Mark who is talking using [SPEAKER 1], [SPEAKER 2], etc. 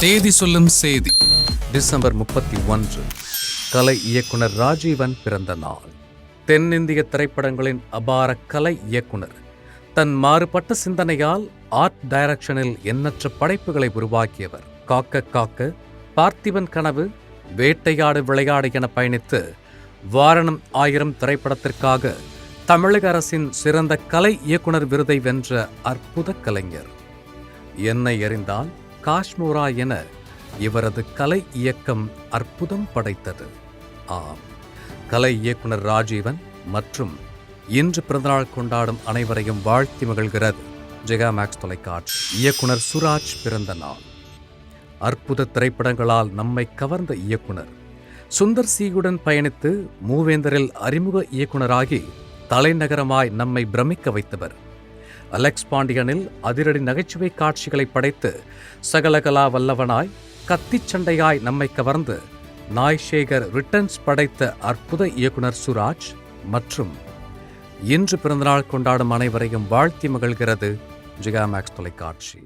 [SPEAKER 1] தேதி சொல்லும் செய்தி.
[SPEAKER 2] டிசம்பர் முப்பத்தி ஒன்று. கலை இயக்குனர் ராஜீவன் பிறந்த நாள். தென்னிந்திய திரைப்படங்களின் அபார கலை இயக்குனர். தன் மாறுபட்ட சிந்தனையால் ஆர்ட் டைரக்ஷனில் எண்ணற்ற படைப்புகளை உருவாக்கியவர். காக்க காக்க பார்த்திபன் கனவு வேட்டையாடு விளையாடு என பயணித்து வாரணம் ஆயிரம் திரைப்படத்திற்காக தமிழக அரசின் சிறந்த கலை இயக்குனர் விருதை வென்ற அற்புத கலைஞர். என்னை அறிந்தால் காஷ்மோரா என இவரது கலை இயக்கம் அற்புதம் படைத்தது. ஆம். கலை இயக்குனர் ராஜீவன் மற்றும் இன்று பிறந்தநாள் கொண்டாடும் அனைவரையும் வாழ்த்தி மகிழ்கிறது ஜெகா மேக்ஸ் தொலைக்காட்சி. இயக்குனர் சுராஜ் பிறந்த நாள் அற்புத திரைப்படங்களால் நம்மை கவர்ந்த இயக்குனர். சுந்தர் சியுடன் பயணித்து மூவேந்தரில் அறிமுக இயக்குனராகி தலைநகரமாய் நம்மை பிரமிக்க வைத்தவர். அலெக்ஸ் பாண்டியனில் அதிரடி நகைச்சுவை காட்சிகளை படைத்து சகலகலா வல்லவனாய் கத்திச் சண்டையாய் நம்மை கவர்ந்து நாய் சேகர் ரிட்டர்ன்ஸ் படைத்த அற்புத இயக்குனர் சுராஜ் மற்றும் இன்று பிறந்தநாள் கொண்டாடும் அனைவரையும் வாழ்த்தி மகிழ்கிறது ஜிகா மேக்ஸ் தொலைக்காட்சி.